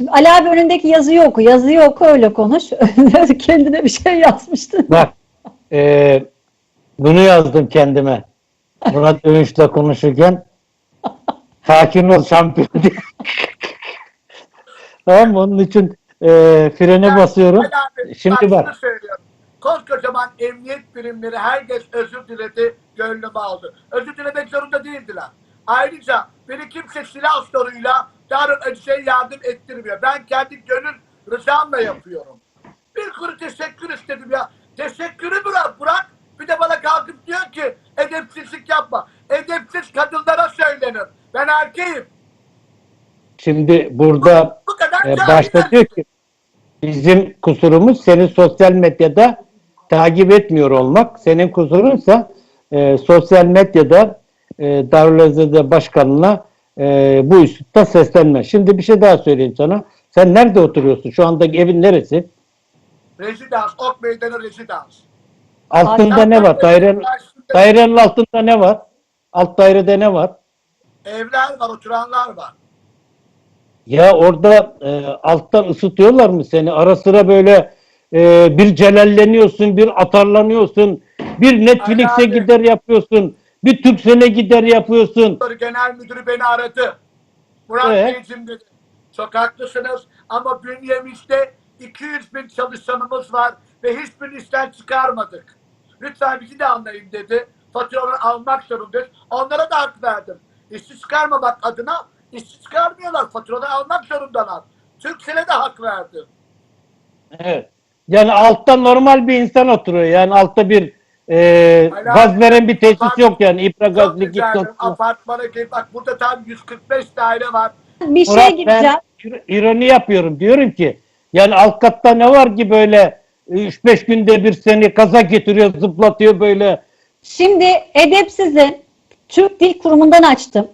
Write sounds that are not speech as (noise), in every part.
Şimdi Ali abi önündeki yazıyı oku. Yazıyı oku öyle konuş. (laughs) Kendine bir şey yazmıştın. Bak, e, bunu yazdım kendime. Murat Övünç'le konuşurken sakin ol şampiyon diye. (laughs) tamam mı? Onun için e, frene basıyorum. Şimdi bak. Koskocaman emniyet birimleri herkes özür diledi, gönlümü aldı. Özür dilemek zorunda değildiler. Ayrıca beni kimse silah soruyla Darül şey yardım ettirmiyor. Ben kendi gönül rızamla yapıyorum. Bir kuru teşekkür istedim ya. Teşekkürü bırak bırak. Bir de bana kalkıp diyor ki edepsizlik yapma. Edepsiz kadınlara söylenir. Ben erkeğim. Şimdi burada Bu kadar e, başta diyor ki bizim kusurumuz seni sosyal medyada takip etmiyor olmak. Senin kusurunsa e, sosyal medyada e, Darülazade Başkanı'na e, bu üslusta seslenme. Şimdi bir şey daha söyleyeyim sana. Sen nerede oturuyorsun? Şu andaki evin neresi? Rezidans, Ok Meydanı rezidans. Altında ne var? Dairenin, dairenin altında ne var? Alt dairede ne var? Evler var, oturanlar var. Ya orada e, alttan ısıtıyorlar mı seni? Ara sıra böyle e, bir celalleniyorsun, bir atarlanıyorsun, bir Netflix'e gider yapıyorsun, bir Türksel'e gider yapıyorsun. Genel müdürü beni aradı. Murat Evet. Beyciğim dedi. Çok haklısınız ama bünyemizde 200 bin çalışanımız var ve hiçbirini işten çıkarmadık. Lütfen bizi de anlayın dedi. Faturaları almak zorundayız. Onlara da hak verdim. İşçi çıkarmamak adına işçi çıkarmıyorlar. Faturaları almak zorundalar. Türksel'e de hak verdim. Evet. Yani altta normal bir insan oturuyor. Yani altta bir e, gaz veren bir tesis Apart- yok yani. İpra gaz, Çok likit güzel. yok. Apartmana gelip bak burada tam 145 daire var. Bir şey Murat gireceğim. ben ir- ironi yapıyorum. Diyorum ki yani alt katta ne var ki böyle 3-5 günde bir seni kaza getiriyor, zıplatıyor böyle. Şimdi edepsizin Türk Dil Kurumu'ndan açtım.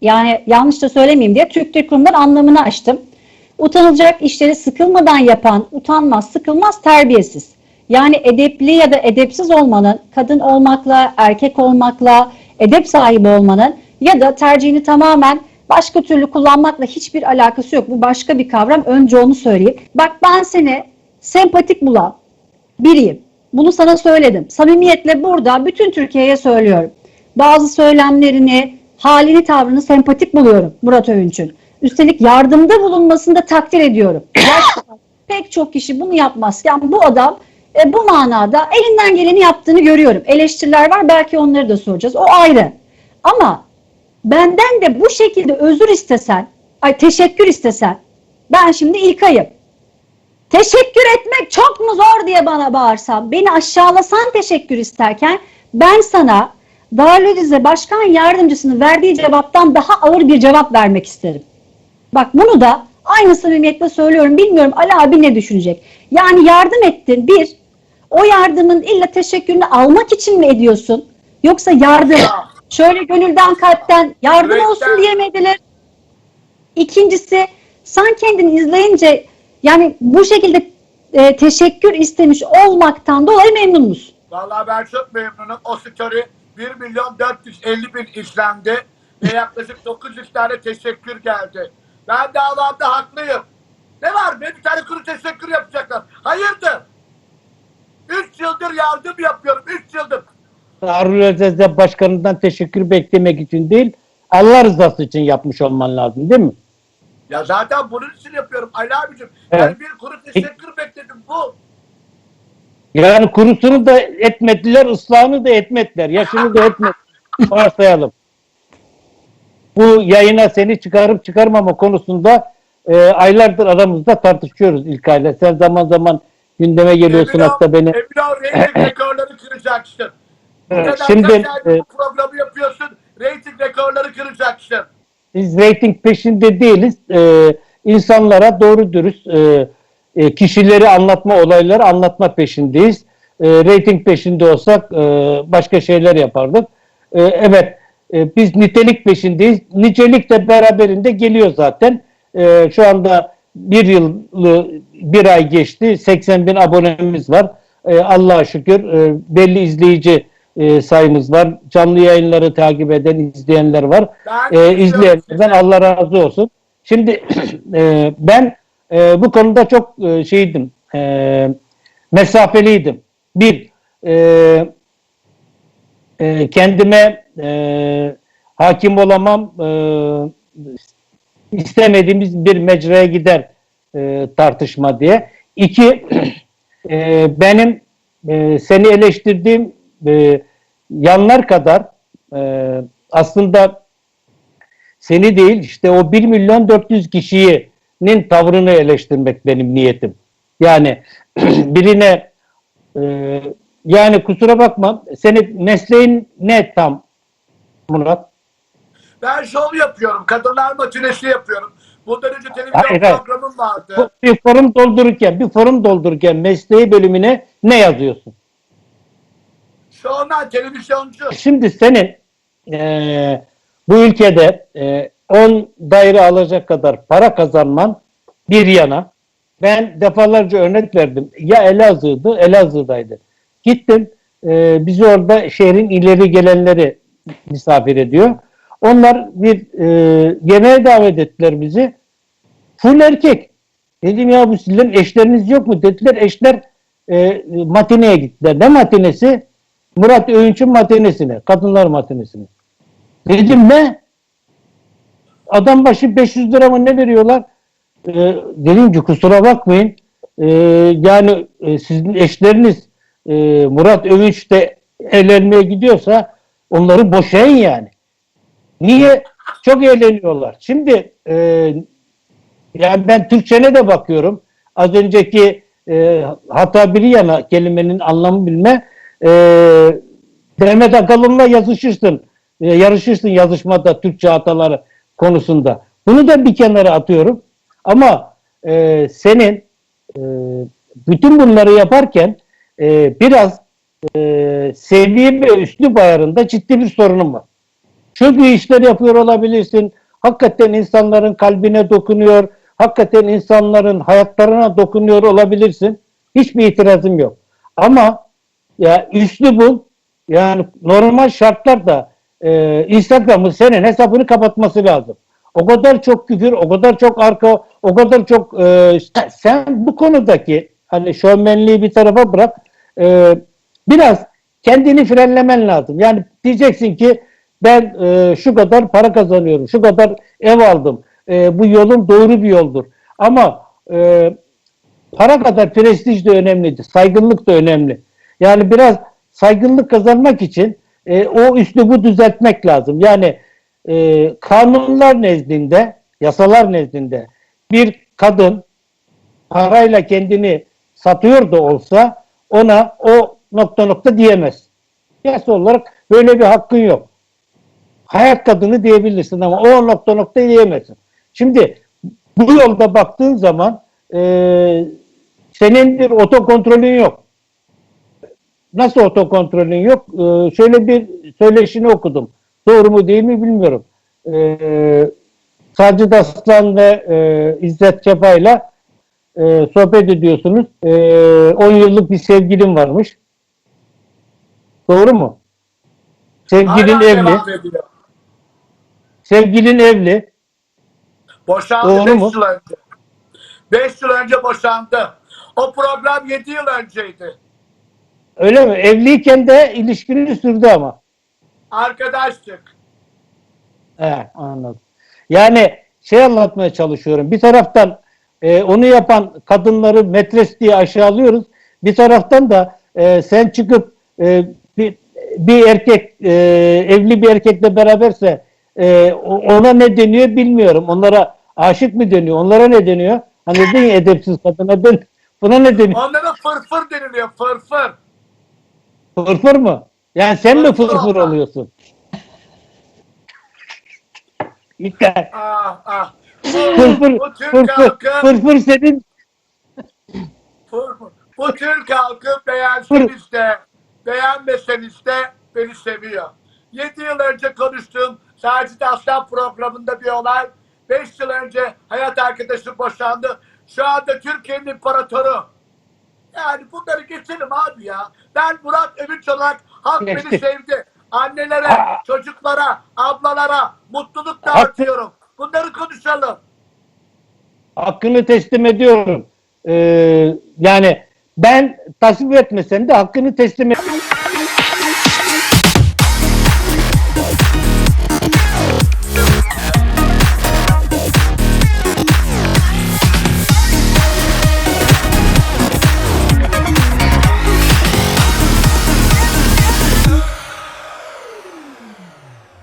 Yani yanlış da söylemeyeyim diye Türk Dil Kurumu'ndan anlamını açtım. Utanılacak işleri sıkılmadan yapan, utanmaz, sıkılmaz, terbiyesiz. Yani edepli ya da edepsiz olmanın, kadın olmakla, erkek olmakla, edep sahibi olmanın ya da tercihini tamamen başka türlü kullanmakla hiçbir alakası yok. Bu başka bir kavram. Önce onu söyleyeyim. Bak ben seni sempatik bulan, biriyim. Bunu sana söyledim. Samimiyetle burada bütün Türkiye'ye söylüyorum. Bazı söylemlerini, halini, tavrını sempatik buluyorum Murat Övünç'ün. Üstelik yardımda bulunmasını da takdir ediyorum. (coughs) Gerçekten pek çok kişi bunu yapmazken bu adam e, bu manada elinden geleni yaptığını görüyorum. Eleştiriler var belki onları da soracağız. O ayrı. Ama benden de bu şekilde özür istesen, ay teşekkür istesen ben şimdi İlkay'ım. Teşekkür etmek çok mu zor diye bana bağırsan, beni aşağılasan teşekkür isterken ben sana Darüladize Başkan Yardımcısının verdiği cevaptan daha ağır bir cevap vermek isterim. Bak bunu da aynı samimiyetle söylüyorum. Bilmiyorum Ali abi ne düşünecek. Yani yardım ettin bir, o yardımın illa teşekkürünü almak için mi ediyorsun? Yoksa yardım şöyle gönülden kalpten yardım Yürekten. olsun diye mi edilir? İkincisi sen kendini izleyince yani bu şekilde e, teşekkür istemiş olmaktan dolayı memnun musun? Vallahi ben çok memnunum. O story 1 milyon 450 bin izlendi ve yaklaşık 900 tane teşekkür geldi. Ben davamda haklıyım. Ne var be bir tane kuru teşekkür yapacaklar. Hayırdır? 3 yıldır yardım yapıyorum. 3 yıldır. Darülazade Başkanı'ndan teşekkür beklemek için değil, Allah rızası için yapmış olman lazım değil mi? Ya zaten bunun için yapıyorum Ali abicim. Evet. Yani bir kuru teşekkür bekledim bu. Yani kurusunu da etmediler, ıslahını da etmediler, yaşını da etmediler. (laughs) Varsayalım. Bu yayına seni çıkarıp çıkarmama konusunda e, aylardır aramızda tartışıyoruz İlkay'la. Sen zaman zaman gündeme geliyorsun Emin ol- hatta beni. Emin ol reyting (laughs) rekorları kıracaksın. Bu kadar şimdi, aydır e, programı yapıyorsun. Reyting rekorları kıracaksın. Biz reyting peşinde değiliz. Ee, insanlara doğru dürüst e, e, kişileri anlatma, olayları anlatma peşindeyiz. E, reyting peşinde olsak e, başka şeyler yapardık. E, evet, e, biz nitelik peşindeyiz. Nicelik de beraberinde geliyor zaten. E, şu anda bir yıllı bir ay geçti. 80 bin abonemiz var. E, Allah'a şükür e, belli izleyici e, sayımız var. Canlı yayınları takip eden izleyenler var e, izleyenlerden. Allah razı olsun. Şimdi (clears throat) e, ben e, bu konuda çok e, şeydim, e, mesafeliydim. Bir, e, e, kendime e, hakim olamam, e, istemediğimiz bir mecraya gider e, tartışma diye. İki, (clears throat) e, benim e, seni eleştirdiğim e, yanlar kadar e, aslında seni değil işte o 1 milyon 400 kişinin tavrını eleştirmek benim niyetim. Yani (clears throat) birine e, yani kusura bakma senin mesleğin ne tam Murat? Ben şov yapıyorum. Kadınlar matinesi yapıyorum. Bundan önce televizyon Hayır, hayır. programım vardı. Bu- Bir forum doldururken, bir forum doldururken mesleği bölümüne ne yazıyorsun? An televizyoncu. Şimdi senin eee, bu ülkede eee, 10 daire alacak kadar para kazanman bir yana. Ben defalarca örnek verdim. Ya Elazığ'dı, Elazığ'daydı. Gittim, eee bizi orada şehrin ileri gelenleri misafir ediyor. Onlar bir eee yemeğe davet ettiler bizi. Full erkek. Dedim ya bu sizlerin eşleriniz yok mu? Dediler eşler e, matineye gittiler. Ne matinesi? Murat Öğünç'ün matinesine. Kadınlar matinesine. Dedim ne? Adam başı 500 lira mı ne veriyorlar? E, dedim ki kusura bakmayın. E, yani e, sizin eşleriniz e, Murat Övünç de evlenmeye gidiyorsa onları boşayın yani. Niye? Çok eğleniyorlar. Şimdi e, yani ben Türkçene de bakıyorum. Az önceki e, hata bir yana kelimenin anlamı bilme. E, Demet Akalın'la yazışırsın. E, yarışırsın yazışmada Türkçe hataları konusunda. Bunu da bir kenara atıyorum. Ama e, senin e, bütün bunları yaparken e, biraz e, seviye ve üslup ayarında ciddi bir sorunum var. İyi işler yapıyor olabilirsin. Hakikaten insanların kalbine dokunuyor. Hakikaten insanların hayatlarına dokunuyor olabilirsin. Hiçbir itirazım yok. Ama ya üslubun yani normal şartlarda e, Instagram'ın senin hesabını kapatması lazım. O kadar çok küfür, o kadar çok arka, o kadar çok e, sen bu konudaki hani şovmenliği bir tarafa bırak e, biraz kendini frenlemen lazım. Yani diyeceksin ki ben e, şu kadar para kazanıyorum, şu kadar ev aldım, e, bu yolum doğru bir yoldur. Ama e, para kadar prestij de önemlidir, saygınlık da önemli. Yani biraz saygınlık kazanmak için e, o üslubu düzeltmek lazım. Yani e, kanunlar nezdinde, yasalar nezdinde bir kadın parayla kendini satıyor da olsa ona o nokta nokta diyemez. Yasa olarak böyle bir hakkın yok. Hayat kadını diyebilirsin ama o nokta nokta diyemezsin. Şimdi bu yolda baktığın zaman e, senin bir otokontrolün yok. Nasıl otokontrolün yok? E, şöyle bir söyleşini okudum. Doğru mu değil mi bilmiyorum. E, Sacit Aslan ve e, İzzet Çapa'yla e, sohbet ediyorsunuz. E, 10 yıllık bir sevgilim varmış. Doğru mu? Sevgilin Hala evli. devam ediyor. Sevgilin evli. Boşandı Doğru 5 mu? yıl önce. 5 yıl önce boşandı. O program 7 yıl önceydi. Öyle mi? Evliyken de ilişkini sürdü ama. Arkadaştık. He, anladım. Yani şey anlatmaya çalışıyorum. Bir taraftan e, onu yapan kadınları metres diye aşağılıyoruz. Bir taraftan da e, sen çıkıp e, bir, bir erkek e, evli bir erkekle beraberse e, ona ne deniyor bilmiyorum. Onlara aşık mı deniyor? Onlara ne deniyor? Hani dedin ya edepsiz kadına ben buna ne deniyor? Onlara fırfır deniliyor. Fırfır. Fırfır mı? Yani sen mi Fırfır fırfır onlar. oluyorsun? İlker. Ah ah. Bu, Fırfır, bu Türk fırfır, halkı, fırfır senin fırfır. Bu Türk halkı beğenseniz de beğenmeseniz de beni seviyor. 7 yıl önce konuştuğum Sacit Aslan programında bir olay. 5 yıl önce hayat arkadaşım boşandı. Şu anda Türkiye'nin imparatoru. Yani bunları geçelim abi ya. Ben Murat Övünç olarak halk beni sevdi. Annelere, Aa. çocuklara, ablalara mutluluk dağıtıyorum. Bunları konuşalım. Hakkını teslim ediyorum. Ee, yani ben tasvip etmesen de hakkını teslim et.